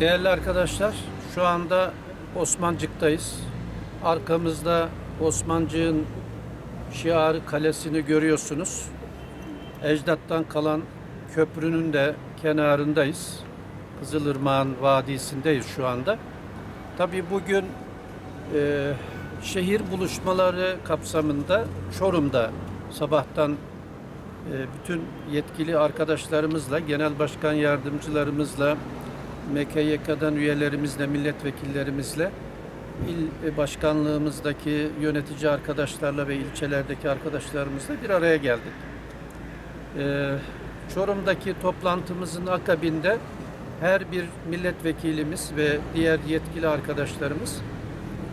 Değerli arkadaşlar, şu anda Osmancık'tayız. Arkamızda Osmancık'ın şiarı kalesini görüyorsunuz. Ecdat'tan kalan köprünün de kenarındayız. Kızılırmak'ın vadisindeyiz şu anda. Tabii bugün e, şehir buluşmaları kapsamında Çorum'da sabahtan e, bütün yetkili arkadaşlarımızla, genel başkan yardımcılarımızla, MKYK'dan üyelerimizle, milletvekillerimizle, il başkanlığımızdaki yönetici arkadaşlarla ve ilçelerdeki arkadaşlarımızla bir araya geldik. Ee, Çorum'daki toplantımızın akabinde her bir milletvekilimiz ve diğer yetkili arkadaşlarımız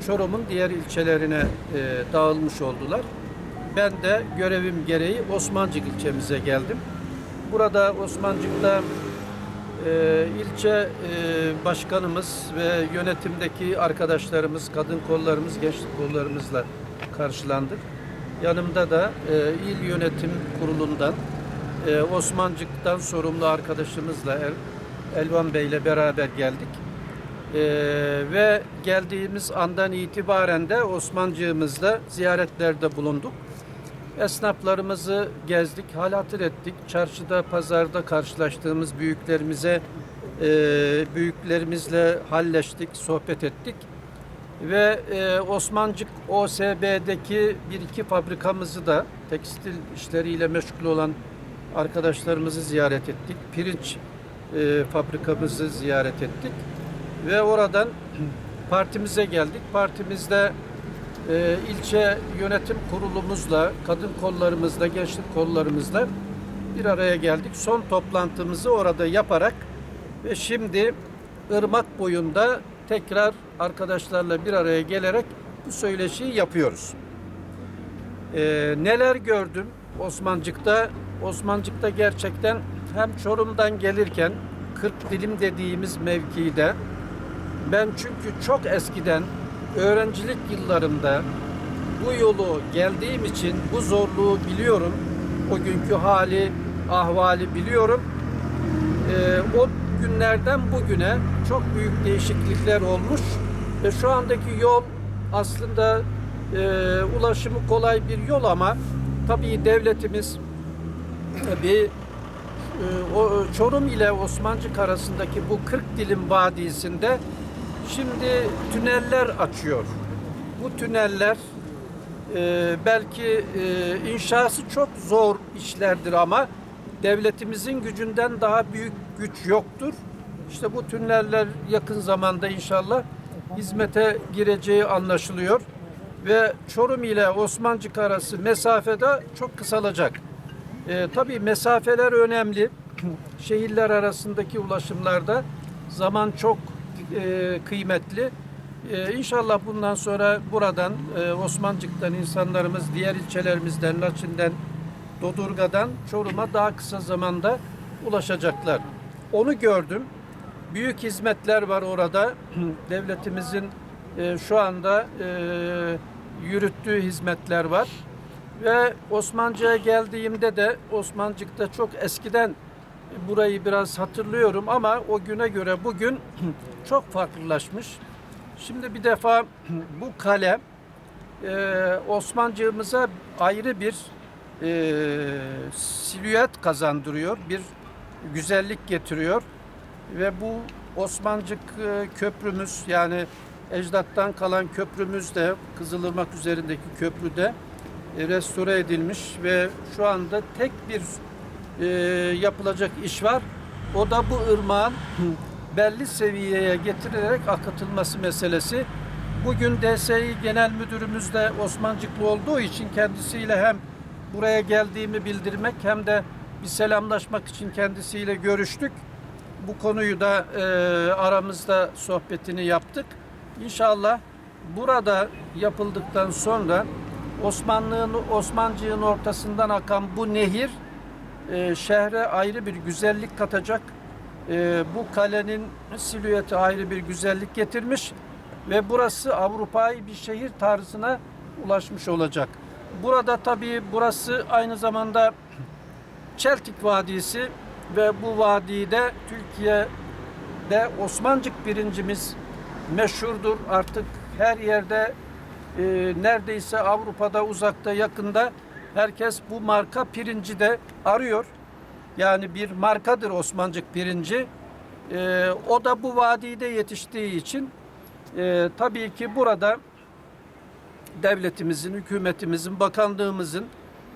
Çorum'un diğer ilçelerine e, dağılmış oldular. Ben de görevim gereği Osmancık ilçemize geldim. Burada Osmancık'ta e, ilçe e, başkanımız ve yönetimdeki arkadaşlarımız, kadın kollarımız, gençlik kollarımızla karşılandık. Yanımda da e, il yönetim kurulundan e, Osmancık'tan sorumlu arkadaşımızla El, Elvan Bey ile beraber geldik. E, ve geldiğimiz andan itibaren de Osmancığımızda ziyaretlerde bulunduk. Esnaflarımızı gezdik, hal hatır ettik. Çarşıda, pazarda karşılaştığımız büyüklerimize, e, büyüklerimizle halleştik, sohbet ettik. Ve e, Osmancık OSB'deki bir iki fabrikamızı da tekstil işleriyle meşgul olan arkadaşlarımızı ziyaret ettik. Pirinç e, fabrikamızı ziyaret ettik. Ve oradan partimize geldik. Partimizde e, ilçe yönetim kurulumuzla, kadın kollarımızla, gençlik kollarımızla bir araya geldik. Son toplantımızı orada yaparak ve şimdi ırmak boyunda tekrar arkadaşlarla bir araya gelerek bu söyleşiyi yapıyoruz. E, neler gördüm Osmancık'ta? Osmancık'ta gerçekten hem Çorum'dan gelirken 40 dilim dediğimiz mevkide ben çünkü çok eskiden öğrencilik yıllarımda bu yolu geldiğim için bu zorluğu biliyorum. O günkü hali, ahvali biliyorum. Ee, o günlerden bugüne çok büyük değişiklikler olmuş ve şu andaki yol aslında e, ulaşımı kolay bir yol ama tabii devletimiz bir e, o Çorum ile Osmancık arasındaki bu 40 dilim vadisinde şimdi tüneller açıyor. Bu tüneller e, belki e, inşası çok zor işlerdir ama devletimizin gücünden daha büyük güç yoktur. İşte bu tüneller yakın zamanda inşallah hizmete gireceği anlaşılıyor ve Çorum ile Osmancık arası mesafede çok kısalacak. E, tabii mesafeler önemli. Şehirler arasındaki ulaşımlarda zaman çok e, kıymetli. E, inşallah bundan sonra buradan e, Osmancık'tan insanlarımız diğer ilçelerimizden, Laçin'den, Dodurga'dan Çorum'a daha kısa zamanda ulaşacaklar. Onu gördüm. Büyük hizmetler var orada. Devletimizin e, şu anda e, yürüttüğü hizmetler var. Ve Osmancık'a geldiğimde de Osmancık'ta çok eskiden burayı biraz hatırlıyorum ama o güne göre bugün çok farklılaşmış. Şimdi bir defa bu kale e, Osmancığımıza ayrı bir e, silüet kazandırıyor, bir güzellik getiriyor ve bu Osmancık e, köprümüz yani ecdattan kalan köprümüz de Kızılırmak üzerindeki köprüde e, restore edilmiş ve şu anda tek bir e, yapılacak iş var. O da bu ırmağın belli seviyeye getirilerek akıtılması meselesi. Bugün DSİ Genel Müdürümüz de Osmancıklı olduğu için kendisiyle hem buraya geldiğimi bildirmek hem de bir selamlaşmak için kendisiyle görüştük. Bu konuyu da e, aramızda sohbetini yaptık. İnşallah burada yapıldıktan sonra Osmanlığın Osmancığın ortasından akan bu nehir e, şehre ayrı bir güzellik katacak. E, bu kalenin silüeti ayrı bir güzellik getirmiş ve burası Avrupa'yı bir şehir tarzına ulaşmış olacak. Burada tabii burası aynı zamanda Çeltik Vadisi ve bu vadide Türkiye ve Osmancık pirincimiz meşhurdur. Artık her yerde e, neredeyse Avrupa'da uzakta yakında herkes bu marka pirinci de arıyor. Yani bir markadır Osmancık pirinci. E, o da bu vadide yetiştiği için e, tabii ki burada devletimizin, hükümetimizin, bakanlığımızın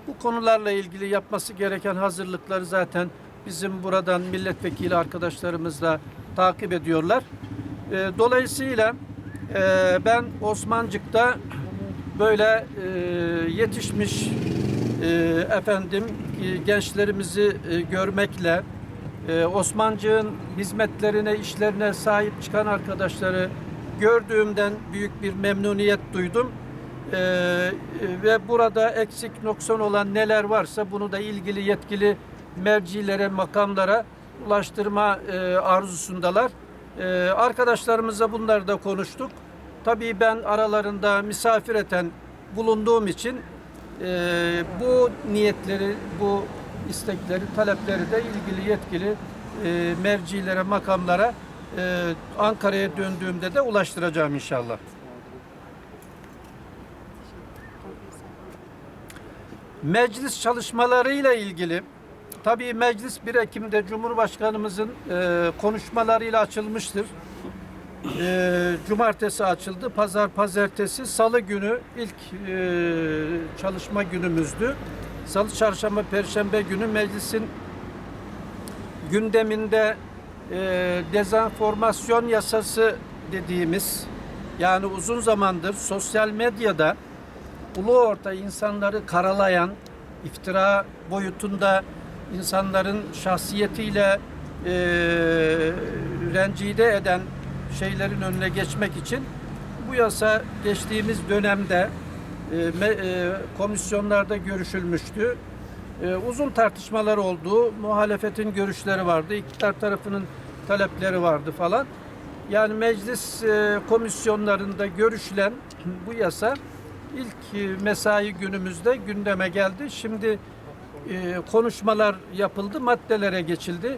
bu konularla ilgili yapması gereken hazırlıkları zaten bizim buradan milletvekili arkadaşlarımız da takip ediyorlar. E, dolayısıyla e, ben Osmancık'ta böyle e, yetişmiş efendim e, gençlerimizi e, görmekle e, Osmancık'ın hizmetlerine, işlerine sahip çıkan arkadaşları gördüğümden büyük bir memnuniyet duydum. Ee, ve burada eksik noksan olan neler varsa bunu da ilgili yetkili mercilere, makamlara ulaştırma e, arzusundalar. Ee, arkadaşlarımızla bunları da konuştuk. Tabii ben aralarında misafir eten bulunduğum için e, bu niyetleri, bu istekleri, talepleri de ilgili yetkili e, mercilere, makamlara e, Ankara'ya döndüğümde de ulaştıracağım inşallah. Meclis çalışmalarıyla ilgili tabii meclis 1 Ekim'de Cumhurbaşkanımızın e, konuşmalarıyla açılmıştır. E, cumartesi açıldı. Pazar, pazartesi, salı günü ilk e, çalışma günümüzdü. Salı, çarşamba, perşembe günü meclisin gündeminde e, dezenformasyon yasası dediğimiz yani uzun zamandır sosyal medyada ulu orta insanları karalayan, iftira boyutunda insanların şahsiyetiyle e, rencide eden şeylerin önüne geçmek için bu yasa geçtiğimiz dönemde e, me, e, komisyonlarda görüşülmüştü. E, uzun tartışmalar oldu. Muhalefetin görüşleri vardı. iktidar tarafının talepleri vardı falan. Yani meclis e, komisyonlarında görüşülen bu yasa ilk e, mesai günümüzde gündeme geldi. Şimdi e, konuşmalar yapıldı, maddelere geçildi.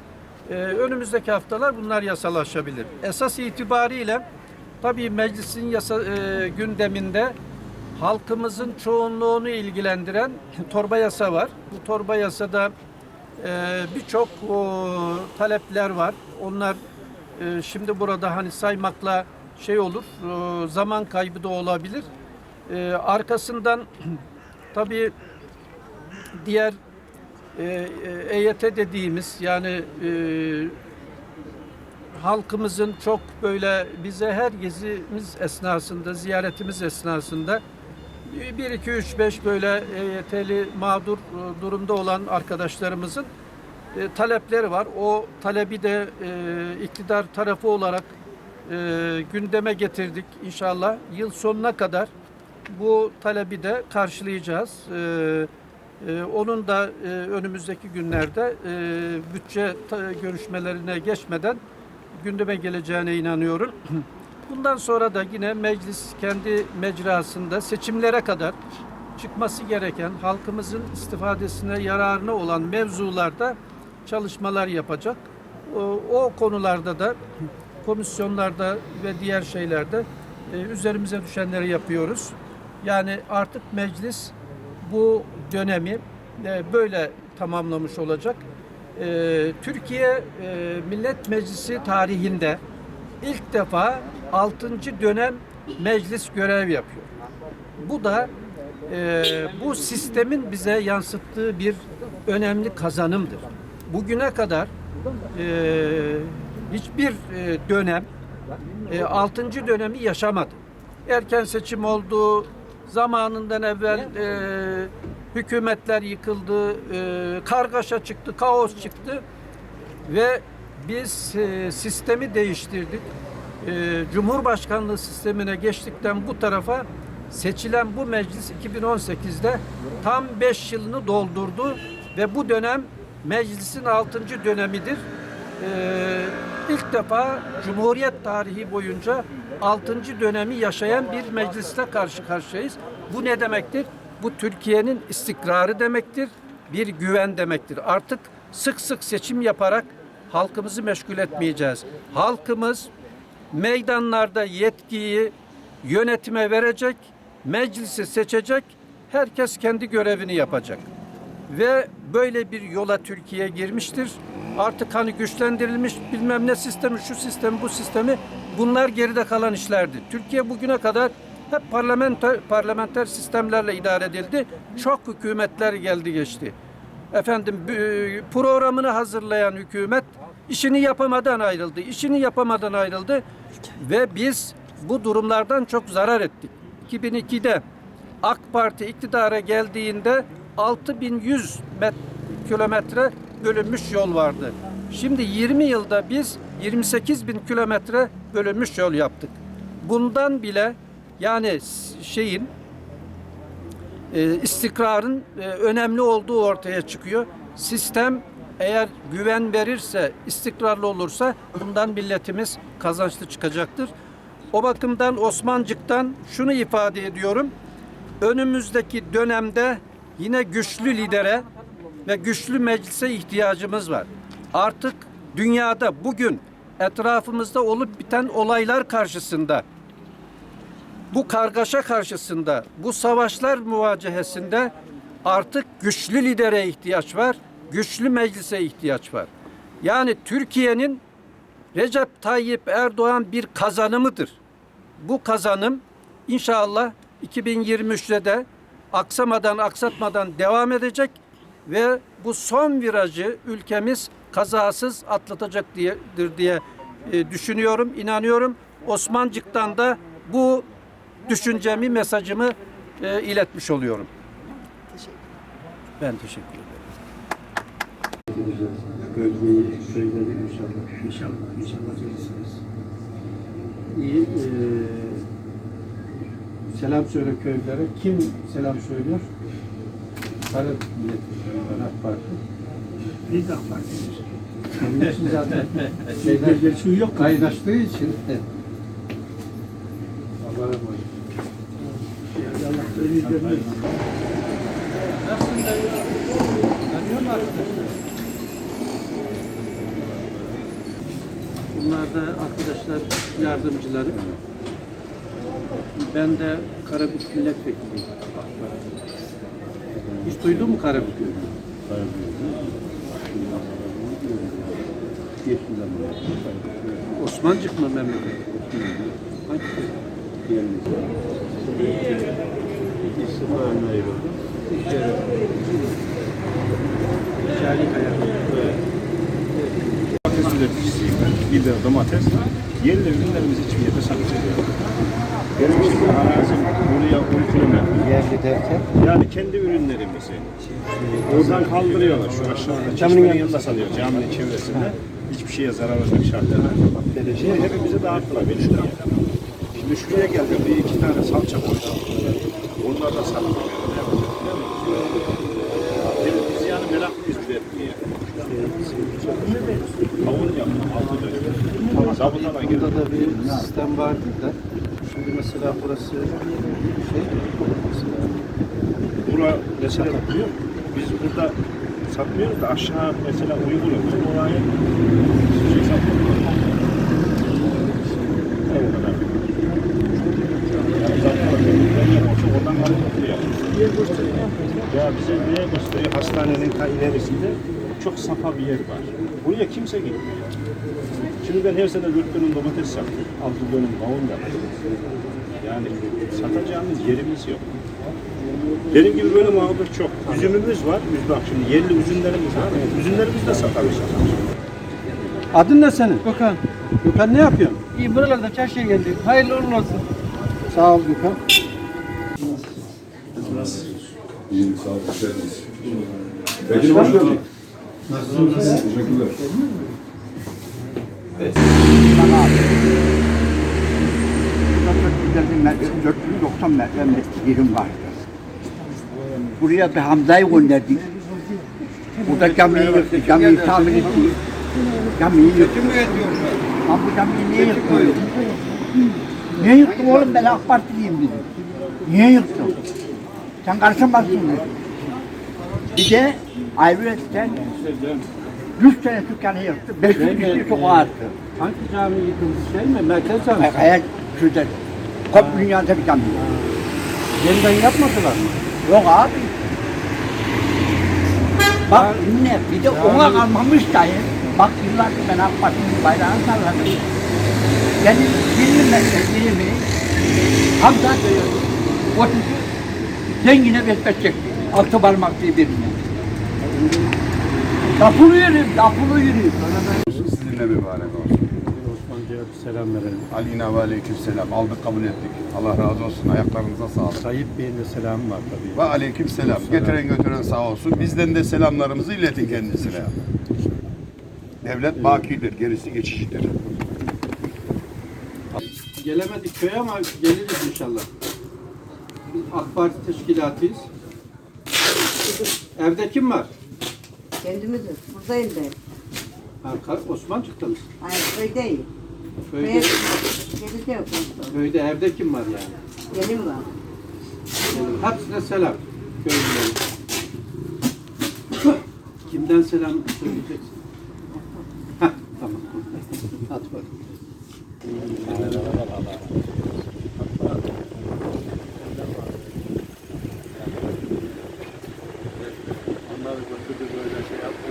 E, önümüzdeki haftalar bunlar yasalaşabilir. Esas itibariyle tabii meclisin yasa e, gündeminde halkımızın çoğunluğunu ilgilendiren torba yasa var. Bu torba yasada e, birçok talepler var. Onlar e, şimdi burada hani saymakla şey olur, e, zaman kaybı da olabilir. E, arkasından tabii diğer e, e, EYT dediğimiz yani e, halkımızın çok böyle bize her gezimiz esnasında, ziyaretimiz esnasında 1 2 3 5 böyle EYT'li mağdur durumda olan arkadaşlarımızın e, talepleri var. O talebi de e, iktidar tarafı olarak e, gündeme getirdik inşallah. Yıl sonuna kadar bu talebi de karşılayacağız. E, e, onun da e, önümüzdeki günlerde e, bütçe ta- görüşmelerine geçmeden gündeme geleceğine inanıyorum. Bundan sonra da yine meclis kendi mecrasında seçimlere kadar çıkması gereken halkımızın istifadesine yararına olan mevzularda çalışmalar yapacak. O, konularda da komisyonlarda ve diğer şeylerde e, üzerimize düşenleri yapıyoruz. Yani artık meclis bu dönemi e, böyle tamamlamış olacak. E, Türkiye e, Millet Meclisi tarihinde ilk defa 6. dönem meclis görev yapıyor. Bu da bu sistemin bize yansıttığı bir önemli kazanımdır. Bugüne kadar hiçbir dönem e, 6. dönemi yaşamadı. Erken seçim oldu, zamanından evvel e, hükümetler yıkıldı, e, kargaşa çıktı, kaos çıktı ve biz e, sistemi değiştirdik. E, Cumhurbaşkanlığı sistemine geçtikten bu tarafa seçilen bu meclis 2018'de tam 5 yılını doldurdu ve bu dönem meclisin 6. dönemidir. Ee, ilk defa Cumhuriyet tarihi boyunca 6. dönemi yaşayan bir meclisle karşı karşıyayız. Bu ne demektir? Bu Türkiye'nin istikrarı demektir. Bir güven demektir. Artık sık sık seçim yaparak halkımızı meşgul etmeyeceğiz. Halkımız meydanlarda yetkiyi yönetime verecek, meclisi seçecek, herkes kendi görevini yapacak. Ve böyle bir yola Türkiye girmiştir. Artık hani güçlendirilmiş bilmem ne sistemi, şu sistemi, bu sistemi bunlar geride kalan işlerdi. Türkiye bugüne kadar hep parlamenter, parlamenter sistemlerle idare edildi. Çok hükümetler geldi geçti. Efendim programını hazırlayan hükümet işini yapamadan ayrıldı. İşini yapamadan ayrıldı ve biz bu durumlardan çok zarar ettik. 2002'de AK Parti iktidara geldiğinde 6100 met kilometre bölünmüş yol vardı. Şimdi 20 yılda biz 28 bin kilometre bölünmüş yol yaptık. Bundan bile yani şeyin e, istikrarın e, önemli olduğu ortaya çıkıyor. Sistem eğer güven verirse, istikrarlı olursa bundan milletimiz kazançlı çıkacaktır. O bakımdan Osmancık'tan şunu ifade ediyorum. Önümüzdeki dönemde yine güçlü lidere ve güçlü meclise ihtiyacımız var. Artık dünyada bugün etrafımızda olup biten olaylar karşısında bu kargaşa karşısında, bu savaşlar muvacehesinde artık güçlü lidere ihtiyaç var, güçlü meclise ihtiyaç var. Yani Türkiye'nin Recep Tayyip Erdoğan bir kazanımıdır. Bu kazanım inşallah 2023'te de aksamadan aksatmadan devam edecek ve bu son virajı ülkemiz kazasız atlatacaktır diye, diye düşünüyorum, inanıyorum. Osmancık'tan da bu düşüncemi, mesajımı e, iletmiş oluyorum. Ben teşekkür ederim. Köyleri inşallah. İnşallah, inşallah gelirsiniz. İyi, e, selam söyle köylere. Kim selam söylüyor? Kara milletvekili AK Parti. Biz de AK Parti'yiz. Onun için zaten şeyler Geçiyor yok. kaynaştığı için Allah'a emanet. Allah öyle görmez. Bunlar da arkadaşlar yardımcılarım. Ben de Karabük milletvekiliyim. Hiç duydun mu Karabük'ü? Osmancık mı memleket? Hangi köy? Cali Kaya. Domates üreticisiyim ben. Biber, domates. Yerli ürünlerimizi hiçbir yerde satmıyoruz. Benim şimdi arazim buraya 10 kilometre. Yerli derken Yani kendi ürünlerimizi. Oradan kaldırıyorlar şu aşağıda. Çeşmenin yanında salıyor caminin çevresinde. Hiçbir şeye zarar vermek şartıyla. Şey, hepimizi dağıttılar beni şuraya. Şimdi şuraya geldim bir iki tane salça koydum. Onlar da satmıyor. Biz yani meraklıyız üretmeye. Kavun yaptım, altı dönüm. Zabıtadan girdim. Burada da bir sistem vardı da. Şimdi mesela burası şey mesela Bura mesela? Biz burada satmıyoruz da aşağı mesela uygun yok. Oraya şey buraya. Ya bize niye gösteriyor? Hastanenin ta ilerisinde çok safa bir yer var. Buraya kimse gitmiyor. Şimdi ben her sene 4 dönüm domates sattım. 6 dönüm kavun da. Yani satacağımız yerimiz yok. Benim gibi böyle mağdur çok. Üzümümüz var. Biz bak şimdi yerli üzümlerimiz var. Üzümlerimizi de satarız. Adın ne senin? Gökhan, Gökhan ne yapıyorsun? iyi buralarda çarşıya geldik. Hayırlı uğurlu olsun. Sağ ol Gökhan. İyiyim, sağ olun. Hoş geldiniz. Peki, hoş geldin. Nasılsınız? Teşekkürler. Burada çok güzel bir metre, 490 metre yerim vardı. Buraya bir Hamza'yı gönderdik. Burada camiyi yıktı, camiyi tamir etti. Camiyi yıktı. Ama bu camiyi niye yıktın? Niye yıktın oğlum ben AK Partiliyim dedim. Niye yıktın? Sen karışamazsın dedim. Bir de ayrıca 100 sene dükkanı yıktı. 500 Şey mi, kişi sokağa attı. Hangi cami yıkıldı şey mi? Merkez camisi. Hayal şurada. Kop dünyada bir cami. Yeniden yapmadılar mı? Yok abi. Bak dinle bir de ona kalmamış dahi. Bak yıllardır ben AK Parti'nin bayrağını salladım. Yani 20 metre birimi Hamza o çocuğu zengine besbet çekti. Altı parmak diye birine. Lafını yürüyüm, lafını yürüyüm. Sizinle mübarek olsun. Osmancı'ya bir selam verelim. Aleyna ve aleyküm selam. Aldık kabul ettik. Allah razı olsun. Ayaklarınıza sağlık. Tayyip Bey'in de selamı var tabii. Ve aleyküm selam. Getiren götüren sağ olsun. Bizden de selamlarımızı iletin kendisine. Devlet bakidir. Gerisi geçicidir. Gelemedik köye ama geliriz inşallah. Biz AK Parti teşkilatıyız. Evde kim var? Kendimizin. Buradayım ben. Ha, Osmancık'ta mısın? Hayır köydeyim. Köyde, Köye geride yok. köyde evde kim var yani? Gelin var. Yani hepsine selam. Köylülerin. Kimden selam söyleyeceksin? Heh, tamam. At bakalım. Onları götürdü böyle şey yaptı.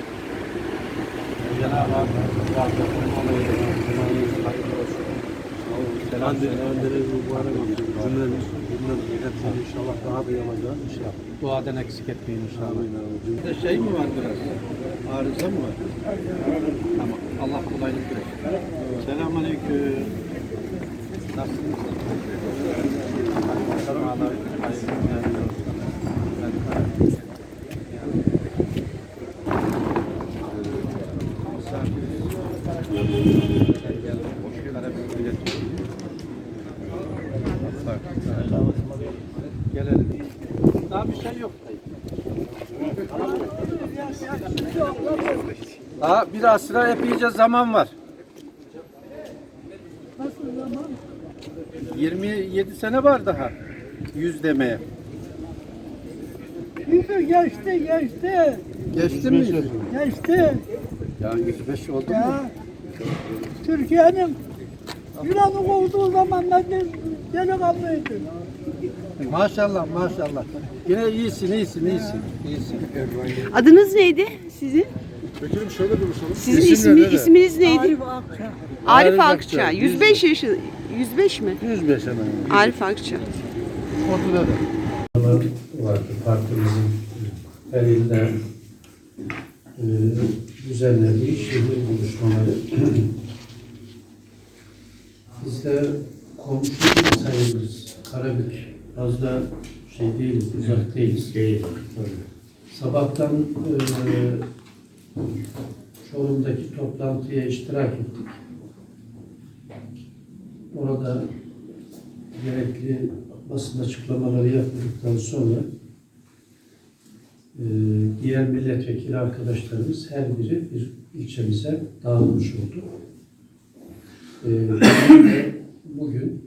Cenab-ı Hak razı olsun. Olayı Cuma'nız hayırlı olsun. Selam mübarek olsun. Cümlemiz, cümlemiz hepsini inşallah daha da yapacağız. İnşallah. Duadan eksik etmeyin inşallah. Bir de şey mi var biraz? Arıza mı var? Tamam. Allah kolaylık versin. Selamünaleyküm. Nasılsınız? Cumalar hayırlı günler olsun. Gelelim. Daha bir şey yok. Daha bir asra epeyce zaman var. Nasıl zaman? 27 sene var daha. 100 demeye. Yüzü geçti geçti. Geçti mi? Geçti. Ya 105 oldu mu? Ya Türkiye'nin Yunan'ı kovduğu zaman ben de delikanlıydım. Maşallah maşallah. Yine iyisin iyisin iyisin. iyisin. Adınız neydi sizin? Sizin ismi, isminiz neydi? Arif Akça. Arif Akça. 105 yaşı 105 mi? 105 hemen. Arif Akça. vardı partimizin her ilde e, düzenlediği şehir buluşmaları. Biz de komşu sayılırız. Karabük fazla şey değiliz, uzak değiliz. Sabahtan e, Çorum'daki toplantıya iştirak ettik. Orada gerekli basın açıklamaları yapıldıktan sonra e, diğer milletvekili arkadaşlarımız her biri bir ilçemize dağılmış oldu. E, bugün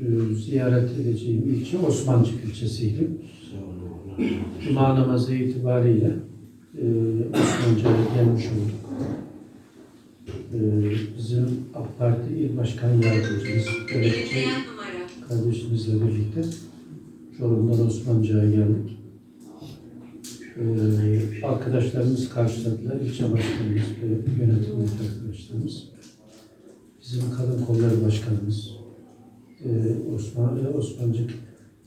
e, ziyaret edeceğim ilçe Osmancık ilçesiydi. Cuma namazı itibariyle e, Osmancık'a gelmiş olduk. E, bizim AK Parti İl Başkan Yardımcımız, Görekçe kardeşimizle birlikte Çorum'dan Osmancık'a geldik. Ee, arkadaşlarımız karşıladılar. İlçe başkanımız ve yönetimdeki arkadaşlarımız. Bizim kadın kolları başkanımız, e, Osman, e, Osmancık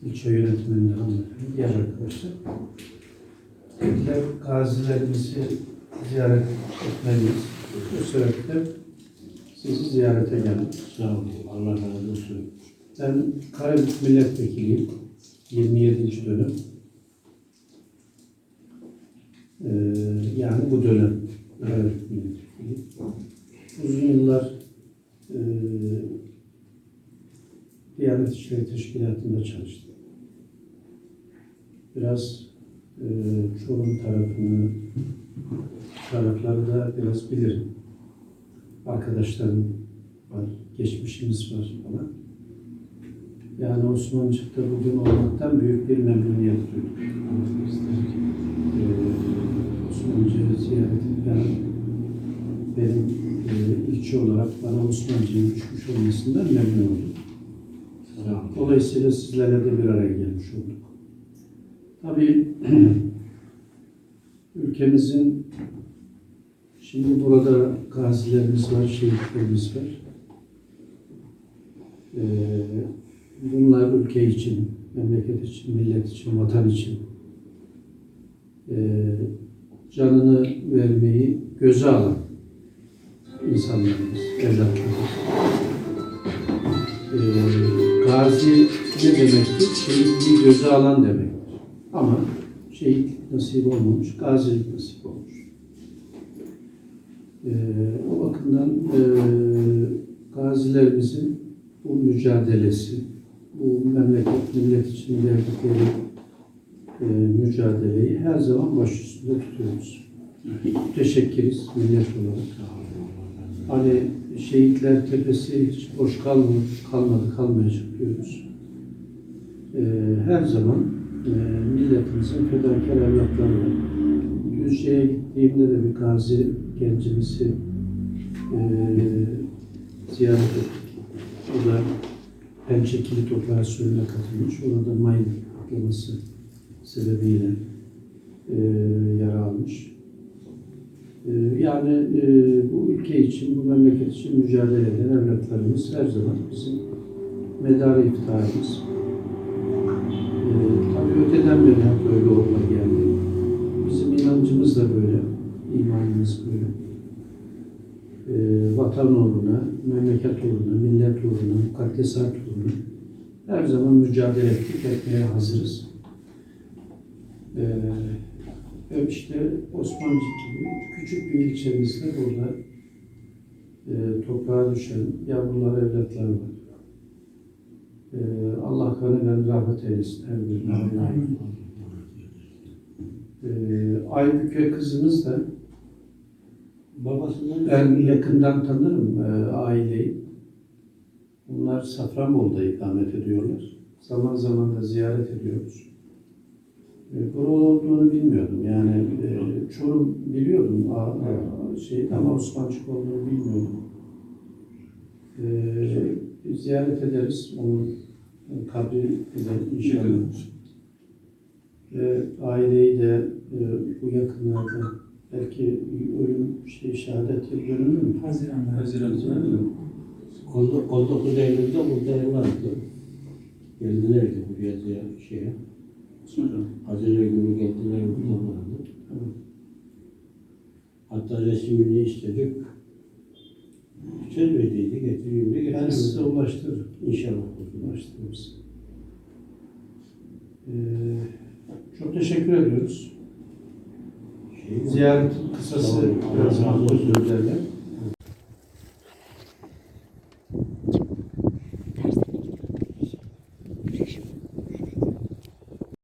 ilçe yönetiminden hanımefendi, diğer arkadaşlar. Dediler gazilerimizi ziyaret etmeliyiz. Bu sebeple sizi ziyarete geldik. Sağ olun. Allah razı olsun. Ben Karabük Milletvekiliyim. 27. dönem. Ee, yani bu dönem Karabük Milletvekili. Uzun yıllar e, Diyanet İşleri Teşkilatı'nda çalıştım. Biraz e, Çorum tarafını, tarafları da biraz bilirim. Arkadaşlarım var, geçmişimiz var falan. Yani Osmancık'ta bugün olmaktan büyük bir memnuniyet duyduk. Ee, Osmancık'ı ziyaret yani benim e, ilçe olarak bana Osmancı'nın düşmüş olmasından memnun oldum. Dolayısıyla sizlerle de bir araya gelmiş olduk. Tabii ülkemizin şimdi burada gazilerimiz var, şehitlerimiz var. Ee, bunlar ülke için, memleket için, millet için, vatan için ee, canını vermeyi göze alan insanlarımız, evlatlarımız. Ee, gazi ne demektir? Şehitliği göze alan demektir. Ama şehit nasip olmamış, gazilik nasip olmuş. Ee, o bakımdan e, gazilerimizin bu mücadelesi, bu memleket, millet için verdikleri e, mücadeleyi her zaman baş üstünde tutuyoruz. Teşekkürüz millet olarak. Hani şehitler tepesi hiç boş kalmadı, kalmadı kalmayacak diyoruz. E, her zaman e, milletimizin fedakar evlatları var. Düzce'ye gittiğimde de bir gazi gencimizi e, ziyaret ettik. O da Pençe Kilit Operasyonu'na katılmış. Orada mayın patlaması sebebiyle e, yara almış. E, yani e, bu ülke için, bu memleket için mücadele eden evlatlarımız her zaman bizim medarı iftiharımız. E, öteden beri hep böyle olma geldi. Bizim inancımız da böyle, imanımız böyle. E, vatan uğruna, memleket uğruna, millet uğruna, mukaddesat uğruna her zaman mücadele ettik, etmeye hazırız. Ee, ve işte Osmancık gibi küçük bir ilçemizde burada e, toprağa düşen yavrular, evlatlar var. Ee, Allah kanı rahmet eylesin her birine. Ee, Aybüke kızımız da Babasından ben yakından tanırım e, aileyi. Bunlar Safranbolu'da ikamet ediyorlar. Zaman zaman da ziyaret ediyoruz. E, buralı olduğunu bilmiyordum. Yani e, Çorum biliyordum a, a, şey ama Osmancık olduğunu bilmiyordum. E, ziyaret ederiz. Onun kabri de inşallah. Ve aileyi de e, bu yakınlarda belki ölüm şey şehadet yıl dönümü mü? Haziran'da. Haziran. Kolda, Koldoklu Devleti'nde burada ev vardı. Geldilerdi buraya diye şeye. Haziran günü geldiler burada vardı. Hatta resmini istedik. Söz verdiydi getireyim de Ben size getireyim. ulaştırırım. İnşallah. Ulaştırırız. Ee, çok teşekkür ediyoruz. Şey, Ziyaretin kısası biraz Allah razı